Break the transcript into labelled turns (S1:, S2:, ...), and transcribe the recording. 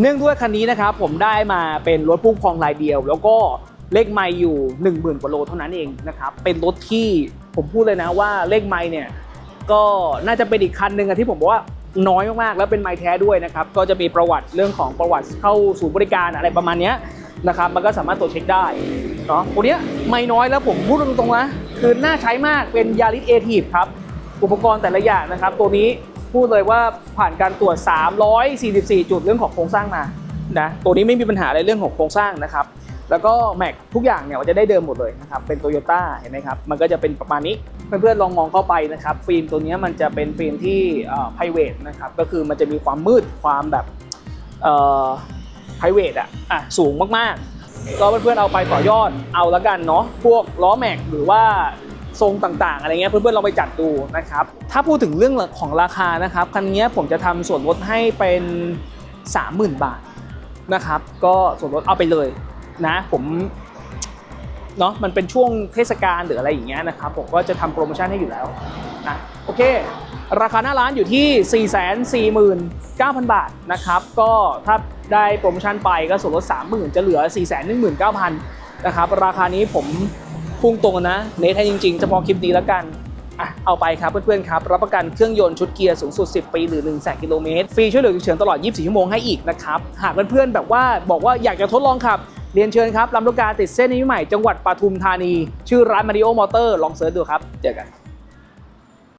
S1: เนื่องด้วยคันนี้นะครับผมได้มาเป็นรถพุ่งพองลายเดียว แล้วก็เลขไม่อยู่ 1 0,000กว่าโลเท่านั้นเองนะครับเป็นรถที่ผมพูดเลยนะว่าเลขไม่เนี่ยก็น่าจะเป็นอีกคันหนึ่งอะที่ผมบอกว่าน้อยมากๆ แล้วเป็นไม้แท้ด้วยนะครับก็จะมีประวัติเรื่องของประวัติเข้าศูนย์บริการอะไรประมาณนี้นะครับมันก็สามารถตรวจเช็คได้เนาะตัวเนี้ยไม่น้อยแล้วผมพูดตรงๆนะคือน่าใช้มากเป็นยาริสเอทีฟครับอุปกรณ์แต่ละอย่างนะครับ ตัวนี้ พูดเลยว่าผ่านการตรวจ 344 จุดเรื่องของโครงสร้างมานะตัวนี้ไม่มีปัญหาอะไรเรื่องของโครงสร้างนะครับแล้วก็แม็กทุกอย่างเนี่ยมันจะได้เดิมหมดเลยนะครับเป็นโตโยต้าเห็นไหมครับมันก็จะเป็นประมาณนี้เพื่อนๆลองมองเข้าไปนะครับฟิล์มตัวนี้มันจะเป็นฟิล์มที่อ่อ private นะครับก็คือมันจะมีความมืดความแบบอ่อ private อะอะสูงมากๆก็เพื่อนๆเอาไปต่อยอดเอาละกันเนาะพวกล้อแม็กหรือว่า ทรงต่างๆ อะไรเงี้ยเพื่อนๆลองไปจัดดูนะครับถ้าพูดถึงเรื่องของราคานะครับคันนี้ผมจะทำส่วนลดให้เป็น 30,000 บาทนะครับ ก็ส่วนลดเอาไปเลยนะผมเนาะมันเป็นช่วงเทศกาลหรืออะไรอย่างเงี้ยนะครับผมก็จะทำโปรโมชั่นให้อยู่แล้วนะโอเค ราคาหน้าร้านอยู่ที่ 449,000 บาทนะครับ ก็ถ้าได้โปรโมชั่นไปก็ส่วนลด 30,000 จะเหลือ 419,000 นะครับ ราคานี้ผม พุ่งตรงนะเนทให้จริงๆเฉพาะคลิปนี้แล้วกันอะเอาไปครับเพื่อนๆครับ รับประกันเครื่องยนต์ชุดเกียร์สูงสุด 10 ปี หรือ1 0 0 0 0กิโลเมตรฟรีช่วยเหลือฉุกเฉินตลอด 24 ชั่วโมงให้อีกนะครับ หากเพื่อนๆแบบว่าบอกว่าอยากจะทดลองขับ เรียนเชิญครับลำลูกกาติดเส้นนี้ใหม่จังหวัดปทุมธานี ชื่อร้านมาริโอมอเตอร์ลองเสิร์ชดูครับ เจอกัน